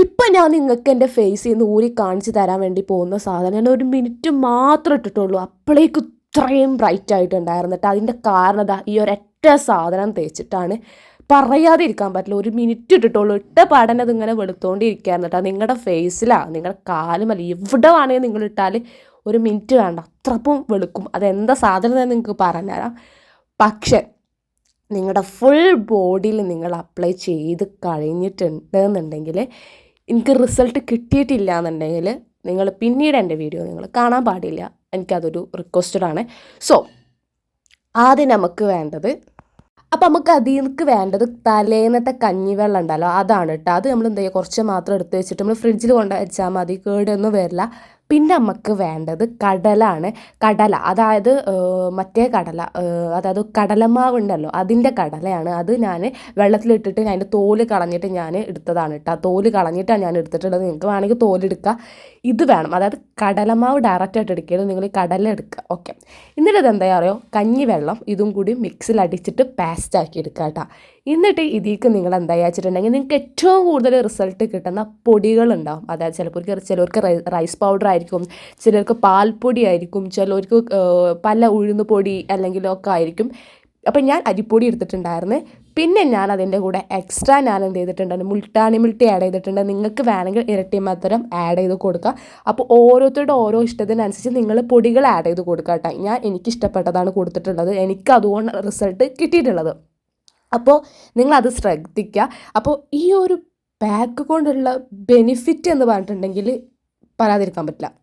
ഇപ്പം ഞാൻ നിങ്ങൾക്ക് എന്റെ ഫേസിൽ നിന്ന് ഊരി കാണിച്ച് തരാൻ വേണ്ടി പോകുന്ന സാധനം ഞാൻ ഒരു മിനിറ്റ് മാത്രം ഇട്ടിട്ടുള്ളൂ. അപ്പോഴേക്ക് ഇത്രയും ബ്രൈറ്റ് ആയിട്ടുണ്ടായിരുന്നിട്ട് അതിന്റെ കാരണത ഈ ഒരൊറ്റ സാധനം തേച്ചിട്ടാണ് പറയാതിരിക്കാൻ പറ്റില്ല. ഒരു മിനിറ്റ് ഇട്ടിട്ടുള്ളൂ. ഇട്ട പാടനെ അതിങ്ങനെ വെളുത്തോണ്ടിരിക്കുകയായിരുന്നു നിങ്ങളുടെ ഫേസിലാണ് നിങ്ങളുടെ കാലുമല്ല എവിടെ വേണമെങ്കിൽ നിങ്ങൾ ഇട്ടാൽ ഒരു മിനിറ്റ് വേണ്ട. അത്രപ്പം വെളുക്കും. അതെന്താ സാധനം എന്ന് നിങ്ങൾക്ക് പറഞ്ഞുതരാം പക്ഷേ നിങ്ങളുടെ ഫുൾ ബോഡിയിൽ നിങ്ങൾ അപ്ലൈ ചെയ്ത് കഴിഞ്ഞിട്ടുണ്ട് എന്നുണ്ടെങ്കിൽ എനിക്ക് റിസൾട്ട് കിട്ടിയിട്ടില്ല എന്നുണ്ടെങ്കിൽ നിങ്ങൾ പിന്നീട് എന്റെ വീഡിയോ നിങ്ങൾ കാണാൻ പാടില്ല. എനിക്കതൊരു റിക്വസ്റ്റഡ് ആണ്. സോ ആദ്യം നമുക്ക് വേണ്ടത് അപ്പം നമുക്ക് അതിലേക്ക് വേണ്ടത് തലേന്നത്തെ കഞ്ഞിവെള്ളം ഉണ്ടല്ലോ. അതാണ് കേട്ടോ അത് നമ്മൾ എന്ത് ചെയ്യുക കുറച്ച് മാത്രം എടുത്ത് വെച്ചിട്ട് നമ്മൾ ഫ്രിഡ്ജിൽ കൊണ്ട് വെച്ചാൽ മതി. കേടൊന്നും വരില്ല. പിന്നെ നമുക്ക് വേണ്ടത് കടലാണ്. കടല. അതായത് മറ്റേ കടല അതായത് കടലമാവ് ഉണ്ടല്ലോ അതിന്റെ കടലയാണ്. അത് ഞാൻ വെള്ളത്തിലിട്ടിട്ട് അതിന്റെ തോൽ കളഞ്ഞിട്ട് ഞാൻ എടുത്തതാണ് കേട്ടോ. തോൽ കളഞ്ഞിട്ടാണ് ഞാൻ എടുത്തിട്ടുള്ളത്. നിങ്ങൾക്ക് വേണമെങ്കിൽ തോലെടുക്കുക ഇത് വേണം. അതായത് കടലമാവ് ഡയറക്റ്റായിട്ട് എടുക്കരുത്. നിങ്ങൾ കടല എടുക്കുക. ഓക്കെ എന്നിട്ട് ഇത് എന്താ അറിയോ? കഞ്ഞി വെള്ളം ഇതും കൂടി മിക്സിൽ അടിച്ചിട്ട് പാസ്റ്റ് ആക്കി എടുക്കുക കേട്ടോ. എന്നിട്ട് ഇതിലേക്ക് നിങ്ങൾ എന്താ വെച്ചിട്ടുണ്ടെങ്കിൽ നിങ്ങൾക്ക് ഏറ്റവും കൂടുതൽ റിസൾട്ട് കിട്ടുന്ന പൊടികളുണ്ടാവും. അതായത് ചിലപ്പോൾ ചിലർക്ക് റൈസ് പൗഡർ ആയിരിക്കും ചിലർക്ക് പാൽപ്പൊടി ആയിരിക്കും ചിലർക്ക് പല ഉഴുന്ന് പൊടി അല്ലെങ്കിൽ ഒക്കെ ആയിരിക്കും. അപ്പം ഞാൻ അരിപ്പൊടി എടുത്തിട്ടുണ്ടായിരുന്നു. പിന്നെ ഞാൻ അതിന്റെ കൂടെ എക്സ്ട്രാ ഞാൻ എന്ത് ചെയ്തിട്ടുണ്ട് മുൾട്ടാണി മുൾട്ടി ആഡ് ചെയ്തിട്ടുണ്ട്. നിങ്ങൾക്ക് വേണമെങ്കിൽ ഇരട്ടി മാത്രം ആഡ് ചെയ്ത് കൊടുക്കുക അപ്പോൾ ഓരോരുത്തരുടെ ഓരോ ഇഷ്ടത്തിനനുസരിച്ച് നിങ്ങൾ പൊടികൾ ആഡ് ചെയ്ത് കൊടുക്കുക ഞാൻ എനിക്ക് ഇഷ്ടപ്പെട്ടതാണ് കൊടുത്തിട്ടുള്ളത്. എനിക്ക് അതുകൊണ്ട് റിസൾട്ട് കിട്ടിയിട്ടുള്ളത്. അപ്പോൾ നിങ്ങളത് ശ്രദ്ധിക്കുക അപ്പോൾ ഈ ഒരു പാക്ക് കൊണ്ടുള്ള ബെനിഫിറ്റ് എന്ന് പറഞ്ഞിട്ടുണ്ടെങ്കിൽ പറയാതിരിക്കാൻ പറ്റില്ല.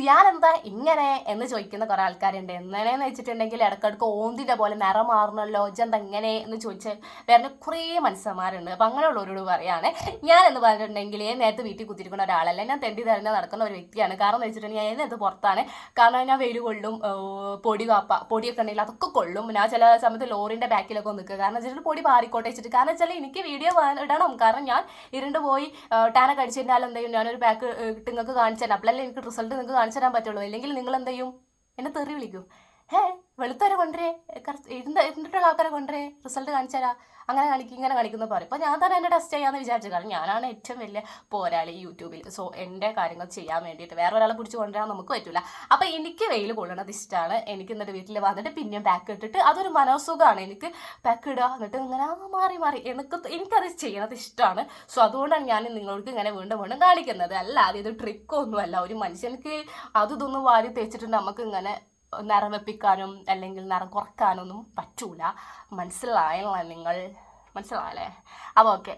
സിയാൻ എന്താ ഇങ്ങനെ എന്ന് ചോദിക്കുന്ന കുറെ ആൾക്കാരുണ്ട്. എങ്ങനെയെന്ന് വെച്ചിട്ടുണ്ടെങ്കിൽ ഇടക്കിടക്ക് ഓന്തിന്റെ പോലെ നിറം മാറണല്ലോ ജന്ത എങ്ങനെ എന്ന് ചോദിച്ച് വരുന്ന കുറേ മനുഷ്യന്മാരുണ്ട്. അപ്പം അങ്ങനെയുള്ളവരോട് പറയാണ്. ഞാൻ എന്ന് പറഞ്ഞിട്ടുണ്ടെങ്കിൽ നേരത്തെ വീട്ടിൽ കുത്തിരിക്കുന്ന ഒരാളല്ല. ഞാൻ തെണ്ടി തരഞ്ഞ നടക്കുന്ന ഒരു വ്യക്തിയാണ്. കാരണം എന്ന് വെച്ചിട്ടുണ്ടെങ്കിൽ ഞാൻ നേരത്തെ പുറത്താണ്. കാരണം ഞാൻ വെയിൽ കൊള്ളും പൊടി കാപ്പ പൊടിയൊക്കെ ഉണ്ടെങ്കിൽ അതൊക്കെ കൊള്ളും. ഞാൻ ചില സമയത്ത് ലോറിന്റെ ബാക്കിലൊക്കെ നിൽക്കുക കാരണം വെച്ചിട്ട് പൊടി പാറിക്കോട്ടെ വെച്ചിട്ട്. കാരണം വെച്ചാൽ എനിക്ക് വീഡിയോ ഇടണം. കാരണം ഞാൻ ഇരുണ്ട് പോയി ടാനൊക്കെ അടിച്ചിരുന്നാലും എന്തെങ്കിലും ഞാനൊരു ബാക്ക് നിങ്ങൾക്ക് കാണിച്ചു തരാം. അപ്പോഴല്ലേ എനിക്ക് റിസൾട്ട് നിങ്ങൾക്ക് കാണിച്ചു തരാൻ പറ്റുള്ളൂ. അല്ലെങ്കിൽ നിങ്ങൾ എന്ത് ചെയ്യും? എന്നെ തെറി വിളിക്കും. ഹേ വെളുത്തവരെ കൊണ്ടുവരേ ഇരുന്ന ഇരുന്നിട്ടുള്ള ആൾക്കാരെ കൊണ്ടുവരേ റിസൾട്ട് കാണിച്ചാലാ അങ്ങനെ കാണിക്കും ഇങ്ങനെ കാണിക്കുന്ന പറയും. അപ്പോൾ ഞാൻ തന്നെ എന്നെ ടെസ്റ്റ് ചെയ്യാമെന്ന് വിചാരിച്ചു. കാരണം ഞാനാണ് ഏറ്റവും വലിയ പോരാളി യൂട്യൂബിൽ. സോ എന്റെ കാര്യങ്ങൾ ചെയ്യാൻ വേണ്ടിയിട്ട് വേറെ ഒരാളെ പിടിച്ച് കൊണ്ടുവരാൻ നമുക്ക് പറ്റില്ല അപ്പോൾ എനിക്ക് വെയിൽ കൊള്ളണത് ഇഷ്ടമാണ് എനിക്ക് എന്നിട്ട് വീട്ടിൽ വന്നിട്ട് പിന്നെയും പാക്ക് ഇട്ടിട്ട് അതൊരു മനോസുഖമാണ് എനിക്ക് പാക്ക് ഇടുക എന്നിട്ട് ഇങ്ങനെ മാറി മാറി. എനിക്ക് എനിക്കത് ചെയ്യണത് ഇഷ്ടമാണ് സോ അതുകൊണ്ടാണ് ഞാൻ നിങ്ങൾക്ക് ഇങ്ങനെ വീണ്ടും വീണ്ടും കാണിക്കുന്നത്. അല്ലാതെ ഇത് ട്രിക്കൊന്നുമല്ല ഒരു മനുഷ്യനക്ക് അത് ഇതൊന്നും വാരി തേച്ചിട്ടുണ്ട് നമുക്ക് ഇങ്ങനെ നിറം വെപ്പിക്കാനും അല്ലെങ്കിൽ നിറം കുറക്കാനൊന്നും പറ്റൂല. മനസ്സിലായല്ലോ നിങ്ങൾ? മനസ്സിലായല്ലേ? അപ്പോൾ ഓക്കെ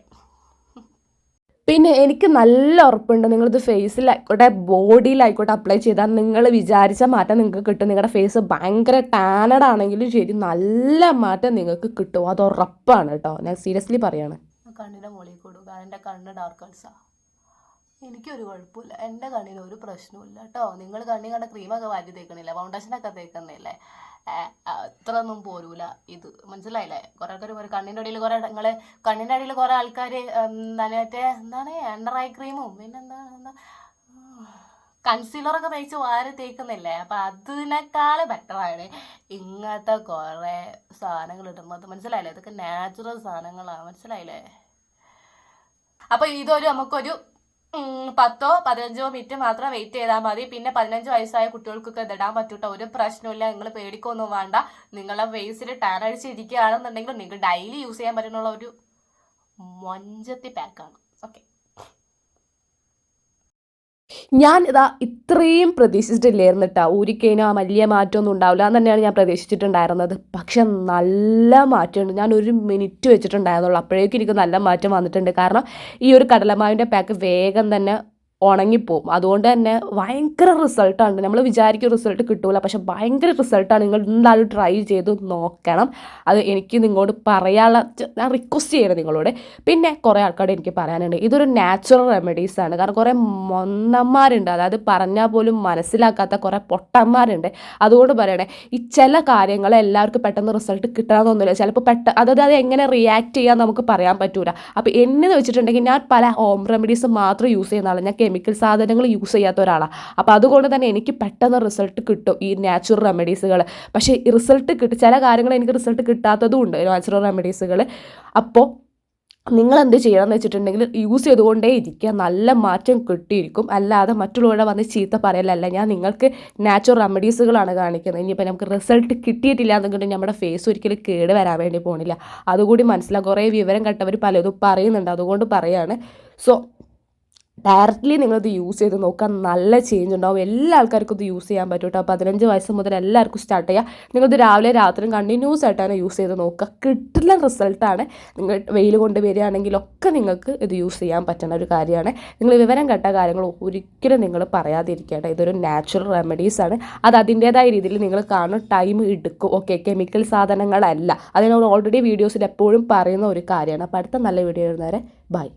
പിന്നെ എനിക്ക് നല്ല ഉറപ്പുണ്ട്. നിങ്ങളിത് ഫേസിലായിക്കോട്ടെ ബോഡിയിലായിക്കോട്ടെ അപ്ലൈ ചെയ്താൽ നിങ്ങൾ വിചാരിച്ച മാറ്റം നിങ്ങൾക്ക് കിട്ടും. നിങ്ങളുടെ ഫേസ് ഭയങ്കര ടാനഡ് ആണെങ്കിലും ശരി നല്ല മാറ്റം നിങ്ങൾക്ക് കിട്ടും. അത് ഉറപ്പാണ് കേട്ടോ. ഞാൻ സീരിയസ്ലി പറയാണ്. കണ്ണിന്റെ മുകളിൽ കൂടും. കാരണം എന്റെ കണ്ണ് ഡാർക്ക് കളസാ എനിക്കൊരു കുഴപ്പമില്ല. എന്റെ കണ്ണിന് ഒരു പ്രശ്നമില്ല കേട്ടോ. നിങ്ങൾ കണ്ണി കണ്ട ക്രീമൊക്കെ വാരി തേക്കണില്ല? ഫൗണ്ടേഷനൊക്കെ തേക്കുന്നില്ലേ അത്ര ഒന്നും പോരൂല ഇത്. മനസ്സിലായില്ലേ? കുറേ ആൾക്കാർ പറയും കണ്ണിന്റെ അടിയിൽ കുറേ നിങ്ങൾ കണ്ണിന്റെ അടിയിൽ കുറേ ആൾക്കാർ എന്താണ് മറ്റേ എന്താണ്? അണ്ടർ ഐ ക്രീമും പിന്നെന്താ എന്താ? കൺസീലറൊക്കെ തേച്ച് വാരി തേക്കുന്നില്ലേ? അപ്പം അതിനേക്കാൾ ബെറ്ററാണ് ഇങ്ങനത്തെ കുറേ സാധനങ്ങൾ ഇടുന്നത്. മനസ്സിലായില്ലേ? ഇതൊക്കെ നാച്ചുറൽ സാധനങ്ങളാണ് മനസ്സിലായില്ലേ? അപ്പോൾ ഇതൊരു നമുക്കൊരു പത്തോ പതിനഞ്ചോ മിനിറ്റ് മാത്രം വെയിറ്റ് ചെയ്താൽ മതി. പിന്നെ പതിനഞ്ച് വയസ്സായ കുട്ടികൾക്കൊക്കെ ഇതിടാൻ പറ്റൂട്ടോ. ഒരു പ്രശ്നമില്ല നിങ്ങൾ പേടിക്കൊന്നും വേണ്ട. നിങ്ങളെ ഫേസിൽ ടാൻ അടിച്ചിരിക്കുകയാണെന്നുണ്ടെങ്കിൽ നിങ്ങൾക്ക് ഡെയിലി യൂസ് ചെയ്യാൻ പറ്റുന്ന ഒരു മൊഞ്ചത്തി പാക്കാണ് ഓക്കെ ഞാൻ ഇതാ ഇത്രയും പ്രതീക്ഷിച്ചിട്ടില്ലായിരുന്നു കേട്ടോ ഊരിക്കഴിഞ്ഞാൽ വലിയ മാറ്റമൊന്നും ഉണ്ടാവില്ല എന്ന് തന്നെയാണ് ഞാൻ പ്രതീക്ഷിച്ചിട്ടുണ്ടായിരുന്നത്. പക്ഷെ നല്ല മാറ്റമുണ്ട്. ഞാൻ ഒരു മിനിറ്റ് വെച്ചിട്ടുണ്ടായിരുന്നുള്ളൂ. അപ്പോഴേക്കും എനിക്ക് നല്ല മാറ്റം വന്നിട്ടുണ്ട്. കാരണം ഈ ഒരു കടലമാവിന്റെ പാക്ക് വേഗം തന്നെ ഉണങ്ങിപ്പോവും. അതുകൊണ്ട് തന്നെ ഭയങ്കര റിസൾട്ടാണ് നമ്മൾ വിചാരിക്കും റിസൾട്ട് കിട്ടൂല. പക്ഷെ ഭയങ്കര റിസൾട്ടാണ് നിങ്ങൾ എന്തായാലും ട്രൈ ചെയ്ത് നോക്കണം. അത് എനിക്ക് നിങ്ങളോട് പറയാനുള്ള ഞാൻ റിക്വസ്റ്റ് ചെയ്യണം നിങ്ങളോട്. പിന്നെ കുറേ ആൾക്കാരോട് എനിക്ക് പറയാനുണ്ട്. ഇതൊരു നാച്ചുറൽ റെമഡീസ് ആണ്. കാരണം കുറേ മൊന്നന്മാരുണ്ട്. അതായത് പറഞ്ഞാൽ പോലും മനസ്സിലാക്കാത്ത കുറേ പൊട്ടന്മാരുണ്ട്. അതുകൊണ്ട് പറയണേ ഈ ചില കാര്യങ്ങൾ എല്ലാവർക്കും പെട്ടെന്ന് റിസൾട്ട് കിട്ടണമെന്നൊന്നുമില്ല ചിലപ്പോൾ പെട്ട അതായത് അത് എങ്ങനെ റിയാക്ട് ചെയ്യാൻ നമുക്ക് പറയാൻ പറ്റൂല. അപ്പോൾ എന്നെന്ന് വെച്ചിട്ടുണ്ടെങ്കിൽ ഞാൻ പല ഹോം റെമഡീസ് മാത്രം യൂസ് ചെയ്യുന്ന ആളാണ്. ഞാൻ കെമിക്കൽ സാധനങ്ങൾ യൂസ് ചെയ്യാത്ത ഒരാളാണ് അപ്പോൾ അതുകൊണ്ട് തന്നെ എനിക്ക് പെട്ടെന്ന് റിസൾട്ട് കിട്ടും ഈ നാച്ചുറൽ റെമഡീസുകൾ പക്ഷേ റിസൾട്ട് കിട്ടും ചില കാര്യങ്ങൾ എനിക്ക് റിസൾട്ട് കിട്ടാത്തതും ഉണ്ട് നാച്ചുറൽ റെമഡീസുകൾ അപ്പോൾ നിങ്ങൾ എന്ത് ചെയ്യണം എന്ന് വെച്ചിട്ടുണ്ടെങ്കിൽ യൂസ് ചെയ്തുകൊണ്ടേ ഇരിക്കുക. നല്ല മാറ്റം കിട്ടിയിരിക്കും. അല്ലാതെ മറ്റുള്ളവരുടെ വന്ന് ചീത്ത പറയലല്ല. ഞാൻ നിങ്ങൾക്ക് നാച്ചുറൽ റെമഡീസുകളാണ് കാണിക്കുന്നത്. ഇനിയിപ്പോൾ നമുക്ക് റിസൾട്ട് കിട്ടിയിട്ടില്ല എന്നുണ്ടെങ്കിൽ നമ്മുടെ ഫേസ് ഒരിക്കലും കേട് വരാൻ വേണ്ടി പോണില്ല. അതുകൂടി മനസ്സിലാക്കുക കുറേ വിവരം കെട്ടവർ പലതും പറയുന്നുണ്ട്. അതുകൊണ്ട് പറയാണ്. സോ ഡയറക്റ്റ്ലി നിങ്ങളിത് യൂസ് ചെയ്ത് നോക്കുക നല്ല ചേഞ്ച് ഉണ്ടാവും. എല്ലാ ആൾക്കാർക്കും ഇത് യൂസ് ചെയ്യാൻ പറ്റും കേട്ടോ പതിനഞ്ച് വയസ്സ് മുതൽ എല്ലാവർക്കും സ്റ്റാർട്ട് ചെയ്യുക നിങ്ങളിത് രാവിലെ രാത്രിയും കണ്ടിന്യൂസ് ആയിട്ടാണ് യൂസ് ചെയ്ത് നോക്കുക. കിട്ടുന്ന റിസൾട്ടാണ് നിങ്ങൾ വെയിൽ കൊണ്ട് വരികയാണെങ്കിലൊക്കെ നിങ്ങൾക്ക് ഇത് യൂസ് ചെയ്യാൻ പറ്റുന്ന ഒരു കാര്യമാണ്. നിങ്ങൾ വിവരം കേട്ട കാര്യങ്ങൾ ഒരിക്കലും നിങ്ങൾ പറയാതിരിക്കേണ്ട. ഇതൊരു നാച്ചുറൽ റെമഡീസ് ആണ്. അത് അതിന്റേതായ രീതിയിൽ നിങ്ങൾ കാണും ടൈം എടുക്കും. ഓക്കെ കെമിക്കൽ സാധനങ്ങളല്ല. അതിനോട് ഓൾറെഡി വീഡിയോസിൽ എപ്പോഴും പറയുന്ന ഒരു കാര്യമാണ്. അപ്പോൾ അടുത്ത നല്ല വീഡിയോ വരുന്നവരെ ബൈ